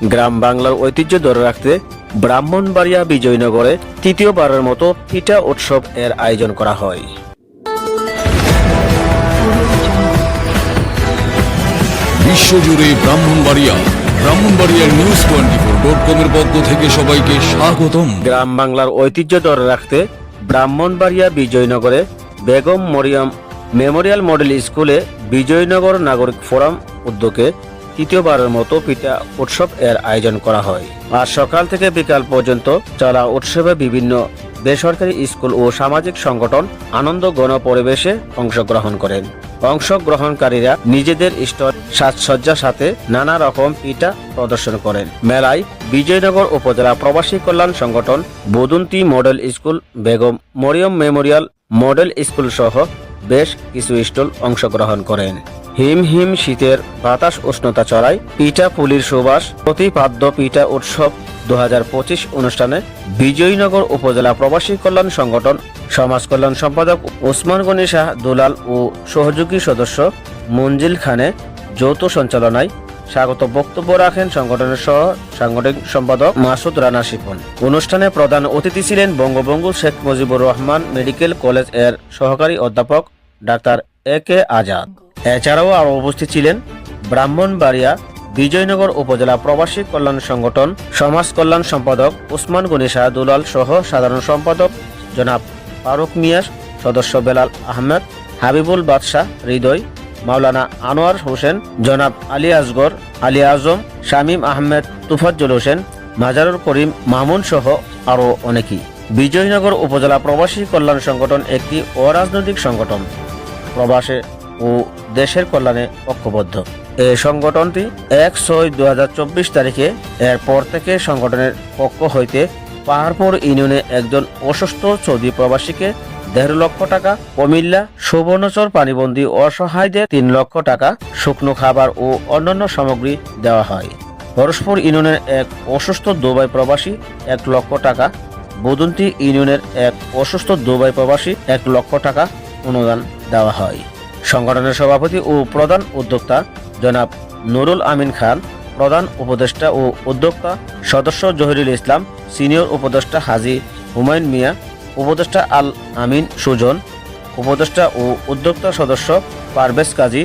গ্রাম বাংলার ঐতিহ্য ধরে রাখতে ব্রাহ্মণবাড়িয়া বিজয়নগরে তৃতীয়বারের মতো পিঠা উৎসব এর আয়োজন করা হয়। বিশ্বজুড়ে ব্রাহ্মণবাড়িয়া ব্রাহ্মণবাড়িয়ার নিউজ টোয়েন্টি ফোর ডট কমের পক্ষ থেকে সবাইকে স্বাগতম। গ্রাম বাংলার ঐতিহ্য ধরে রাখতে ব্রাহ্মণবাড়িয়া বিজয়নগরে বেগম মরিয়ম মেমোরিয়াল মডেল স্কুলে বিজয়নগর নাগরিক ফোরাম উদ্যোগে তৃতীয়বারের মতো পিঠা উৎসব এর আয়োজন করা হয়। আজ সকাল থেকে বিকাল পর্যন্ত চলা উৎসবে বিভিন্ন বেসরকারি স্কুল ও সামাজিক সংগঠন আনন্দ গণ পরিবেশে অংশগ্রহণ করেন। অংশগ্রহণকারীরা নিজেদের স্টল সাজসজ্জার সাথে নানা রকম পিঠা প্রদর্শন করেন। মেলায় বিজয়নগর উপজেলা প্রবাসী কল্যাণ সংগঠন, বদন্তি model school, Begum Mariam memorial model school সহ বেশ কিছু স্টল অংশগ্রহণ করেন। হিম হিম শীতের বাতাস উষ্ণতা চড়ায় পিঠা পুলির সুবাস, প্রতিপাদ্য পিঠা উৎসব দু হাজার পঁচিশ অনুষ্ঠানে বিজয়নগর উপজেলা প্রবাসী কল্যাণ সংগঠন, সমাজ কল্যাণ সম্পাদক ওসমান গনি শাহ দুলাল ও সহযোগী সদস্য মঞ্জিল খানে যৌথ সঞ্চালনায় স্বাগত বক্তব্য রাখেন সংগঠনের সহ সাংগঠনিক সম্পাদক মাসুদ রানা শিপন। অনুষ্ঠানে প্রধান অতিথি ছিলেন বঙ্গবন্ধু শেখ মুজিবুর রহমান মেডিকেল কলেজের সহকারী অধ্যাপক ডাক্তার এ কে আজাদ। এছাড়াও আরও উপস্থিত ছিলেন ব্রাহ্মণবাড়িয়া বিজয়নগর উপজেলা প্রবাসী কল্যাণ সংগঠন সমাজ কল্যাণ সম্পাদক উসমান গনি শাহ দুলাল সহ সাধারণ সম্পাদক জনাব ফারুক মিয়াস সদস্য বেলাল আহমেদ, হাবিবুল বাদশাহ হৃদয়, মাওলানা আনোয়ার হোসেন, জনাব আলী আসগর আলী আজম, শামীম আহমেদ, তুফাজ্জল হোসেন, মাজারুল করিম মামুন সহ আরও অনেকেই। বিজয়নগর উপজেলা প্রবাসী কল্যাণ সংগঠন একটি অরাজনৈতিক সংগঠন। প্রবাসে ও দেশের কল্যাণে ঐক্যবদ্ধ। এই সংগঠনটি এক ছয় দু তারিখে এর পর থেকে সংগঠনের পক্ষ হইতে পাহাড়পুর ইউনিয়নে একজন অসুস্থ সৌদি প্রবাসীকে দেড় লক্ষ টাকা কুমিল্লা সুবর্ণচর পানিবন্দী অসহায়দের তিন লক্ষ টাকা, শুকনো খাবার ও অন্যান্য সামগ্রী দেওয়া হয়। পরস্পর ইউনিয়নের এক অসুস্থ দুবাই প্রবাসী এক লক্ষ টাকা, বদন্তি ইউনিয়নের এক অসুস্থ দুবাই প্রবাসী এক লক্ষ টাকা অনুদান দেওয়া হয়। সংগঠনের সভাপতি ও প্রধান উদ্যোক্তা জনাব নুরুল আমিন খান, প্রধান উপদেষ্টা ও উদ্যোক্তা সদস্য জহিরুল ইসলাম, সিনিয়র উপদেষ্টা হাজি হুমায়ুন মিয়া, উপদেষ্টা আল আমিন সুজন, উপদেষ্টা ও উদ্যোক্তা সদস্য পারভেজ কাজী,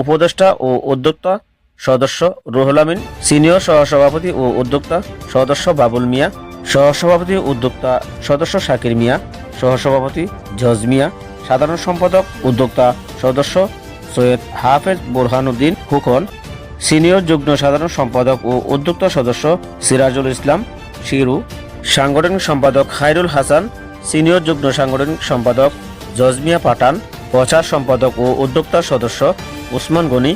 উপদেষ্টা ও উদ্যোক্তা সদস্য রুহুল আমিন, সিনিয়র সহসভাপতি ও উদ্যোক্তা সদস্য বাবুল মিয়া, সহসভাপতি উদ্যোক্তা সদস্য শাকির মিয়া, সহসভাপতি জজ মিয়া, সাধারণ সম্পাদক উদ্যোক্তা সদস্য সৈয়দ হাফেজ বুরহানুদ্দিন খুকন, সিনিয়র যুগ্ম সাধারণ সম্পাদক ও উদ্যোক্তা সদস্য সিরাজুল ইসলাম শিরু, সাংগঠনিক সম্পাদক খায়রুল হাসান, সিনিয়র যুগ্ম সাংগঠনিক সম্পাদক জজমিয়া পাঠান, প্রচার সম্পাদক ও উদ্যোক্তা সদস্য উসমান গনি,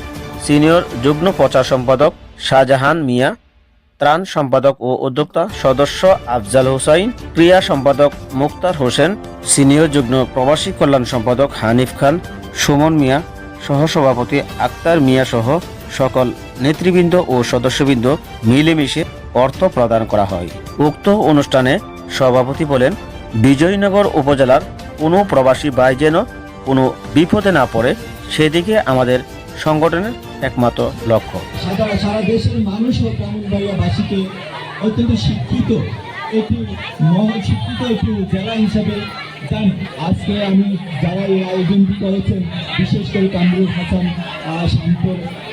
সিনিয়র যুগ্ম প্রচার সম্পাদক শাহজাহান মিয়া, ত্রাণ সম্পাদক ও উদ্যোক্তা সদস্য আফজাল হুসাইন, ক্রিয়া সম্পাদক মুক্তার হোসেন, সিনিয়র যুগ্ম প্রবাসী কল্যাণ সম্পাদক হানিফ খান সুমন মিয়া, সহসভাপতি আক্তার মিয়া সহ সকল নেতৃবৃন্দ ও সদস্যবৃন্দ মিলেমিশে অর্থ প্রদান করা হয়। উক্ত অনুষ্ঠানে সভাপতি বলেন, বিজয়নগর উপজেলার কোনো প্রবাসী ভাই যেন কোনো বিপদে না পড়ে, সেদিকে আমাদের সংগঠনের একমাত্র লক্ষ্য। সারা দেশের মানুষ ও অত্যন্ত শিক্ষিত একটি শিক্ষিত একটি জেলা হিসাবে জান আজকে আমি যারা এই আয়োজনটি করেছেন বিশেষ করে কামরুল হাসান আহ, শান্ত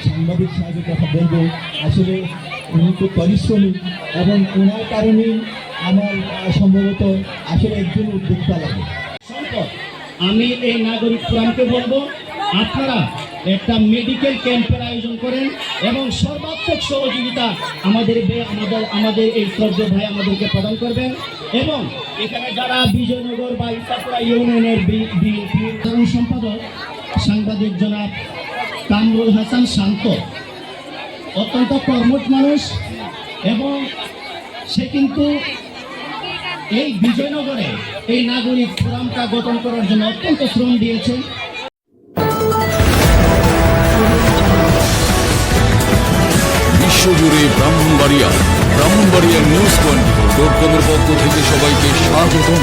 সাংবাদিক সাহেবের কথা বলব। আসলে উনি খুব পরিশ্রমী এবং ওনার কারণেই আমার সম্ভবত আসলে একজন উদ্যোক্তা লাগে। সম্পদ আমি এই নাগরিক ফোরামকে বলব আপনারা একটা মেডিকেল ক্যাম্পের আয়োজন করেন এবং সর্বাত্মক সহযোগিতা আমাদের আমাদের আমাদের এই সর্য ভাই আমাদেরকে প্রদান করবেন। এবং এখানে যারা বিজয়নগর বা ইসাপুরা ইউনিয়নের সাধারণ সম্পাদক, সাংবাদিক জনাব কামরুল হাসান শান্ত, অত্যন্ত কর্মঠ মানুষ এবং সে কিন্তু এই বিজয়নগরে এই নাগরিক ফোরামটা গঠন করার জন্য অত্যন্ত শ্রম দিয়েছেন। বিশ্বজুড়ে Brahmanbaria Brahmanbaria news twenty dot কমের পক্ষ থেকে সবাইকে স্বাগতম।